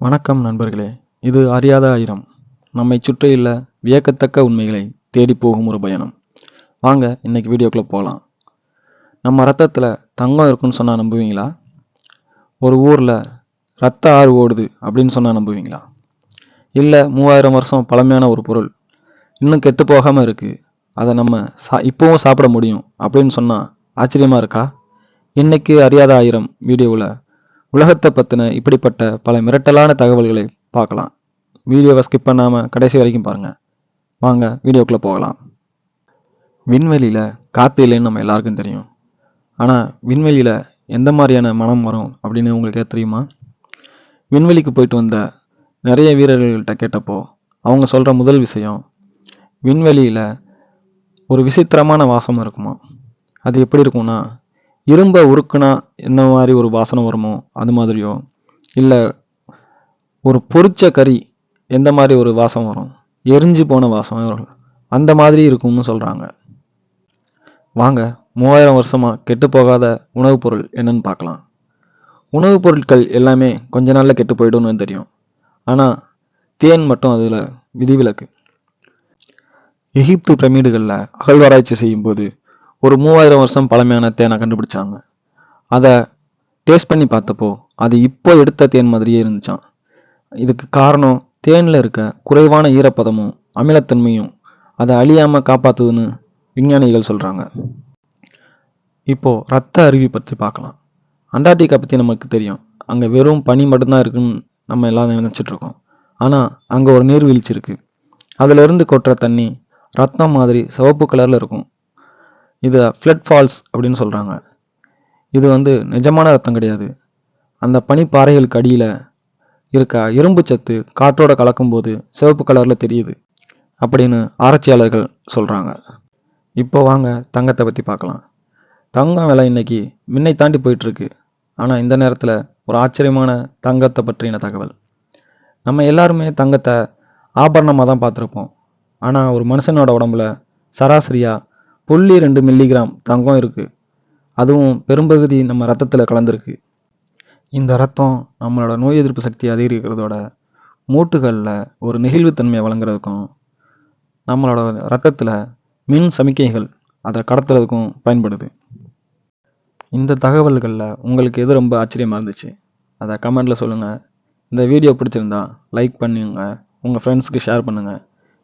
வணக்கம் நண்பர்களே. இது அறியாத ஆயிரம். நம்மை சுற்றியுள்ள வியக்கத்தக்க உண்மைகளை தேடி போகும் ஒரு பயணம். வாங்க இன்னைக்கு வீடியோக்குள்ளே போகலாம் நம்ம ரத்தத்தில் தங்கம் இருக்குன்னு சொன்னால் நம்புவீங்களா? ஒரு ஊரில் ரத்த ஆறு ஓடுது அப்படின்னு சொன்னால் நம்புவீங்களா? இல்லை மூவாயிரம் வருஷம் பழமையான ஒரு பொருள் இன்னும் கெட்டு போகாமல் இருக்குது அதை நம்ம சா இப்போவும் சாப்பிட முடியும் அப்படின்னு சொன்னால் ஆச்சரியமாக இருக்கா? இன்னைக்கு அறியாத ஆயிரம் வீடியோவில் உலகத்தை பற்றின இப்படிப்பட்ட பல மிரட்டலான தகவல்களை பார்க்கலாம். வீடியோவை ஸ்கிப் பண்ணாமல் கடைசி வரைக்கும் பாருங்கள் வாங்க வீடியோக்குள்ளே போகலாம். விண்வெளியில் காற்று இல்லைன்னு நம்ம எல்லாருக்கும் தெரியும். ஆனால் விண்வெளியில் எந்த மாதிரியான மனம் வரும் அப்படின்னு உங்களுக்கு தெரியுமா? விண்வெளிக்கு போயிட்டு வந்த நிறைய வீரர்கள்கிட்ட கேட்டப்போ அவங்க சொல்கிற முதல் விஷயம் விண்வெளியில் ஒரு விசித்திரமான வாசம் இருக்குமா அது எப்படி இருக்கும்னா இரும்பை உருக்குனா என்ன மாதிரி ஒரு வாசனை வருமோ அது மாதிரியோ இல்லை ஒரு பொரிச்ச கறி எந்த மாதிரி ஒரு வாசம் வரும்? எரிஞ்சு போன வாசம் வரும். அந்த மாதிரி இருக்கும்னு சொல்கிறாங்க வாங்க மூவாயிரம் வருஷமாக கெட்டு போகாத உணவுப் பொருள் என்னன்னு பார்க்கலாம். உணவுப் பொருட்கள் எல்லாமே கொஞ்ச நாளில் கெட்டு போயிடும்னு தெரியும். ஆனால் தேன் மட்டும் அதில் விதிவிலக்கு. எகிப்து பிரமிடுகளில் அகழ்வாராய்ச்சி செய்யும்போது ஒரு மூவாயிரம் வருஷம் பழமையான தேனை கண்டுபிடிச்சாங்க. அதை டேஸ்ட் பண்ணி பார்த்தப்போ அது இப்போ எடுத்த தேன் மாதிரியே இருந்துச்சாம். இதுக்கு காரணம் தேனில் இருக்க குறைவான ஈரப்பதமும் அமிலத்தன்மையும் அதை அழியாமல் காப்பாற்றுதுன்னு விஞ்ஞானிகள் சொல்கிறாங்க இப்போ ரத்த அருவி பற்றி பார்க்கலாம். அண்டார்டிகா பற்றி நமக்கு தெரியும். அங்கே வெறும் பனி மட்டும்தான் இருக்குன்னு நம்ம எல்லாம் நினச்சிட்ருக்கோம் ஆனால் அங்கே ஒரு நீர்வீழ்ச்சி இருக்குது அதிலிருந்து கொட்டுற தண்ணி ரத்தம் மாதிரி சிவப்பு கலரில் இருக்கும். இதை ஃப்ளட் ஃபால்ஸ் அப்படின்னு சொல்கிறாங்க இது வந்து நிஜமான ரத்தம் கிடையாது. அந்த பனிப்பாறைகளுக்கு அடியில் இருக்க இரும்பு சத்து காற்றோட கலக்கும்போது சிவப்பு கலரில் தெரியுது அப்படின்னு ஆராய்ச்சியாளர்கள் சொல்கிறாங்க இப்போ வாங்க தங்கத்தை பற்றி பார்க்கலாம். தங்கம் விலை இன்னைக்கு முன்னை தாண்டி போயிட்டுருக்கு. ஆனால் இந்த நேரத்தில் ஒரு ஆச்சரியமான தங்கத்தை பற்றின தகவல். நம்ம எல்லாருமே தங்கத்தை ஆபரணமாக தான் பார்த்துருப்போம். ஆனால் ஒரு மனுஷனோட உடம்புல சராசரியாக புள்ளி ரெண்டு மில்லிகிராம் தங்கம் இருக்குது அதுவும் பெரும்பகுதி நம்ம ரத்தத்தில் கலந்துருக்கு. இந்த ரத்தம் நம்மளோட நோய் எதிர்ப்பு சக்தி அதிகரிக்கிறதோட மூட்டுகளில் ஒரு நெகிழ்வுத்தன்மையை வழங்குறதுக்கும் நம்மளோட ரத்தத்தில் மின் சமிக்கைகள் அதை கடத்துறதுக்கும் பயன்படுது. இந்த தகவல்களில் உங்களுக்கு எது ரொம்ப ஆச்சரியமாக இருந்துச்சு? அதை கமெண்டில் சொல்லுங்கள் இந்த வீடியோ பிடிச்சிருந்தா லைக் பண்ணுங்க. உங்கள் ஃப்ரெண்ட்ஸுக்கு ஷேர் பண்ணுங்கள்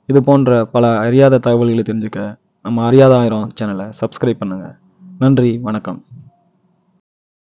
இது போன்ற பல அறியாத தகவல்களை தெரிஞ்சுக்க நம்ம அறியாத ஆயிரம் சேனலை சப்ஸ்கிரைப் பண்ணுங்கள் நன்றி வணக்கம்.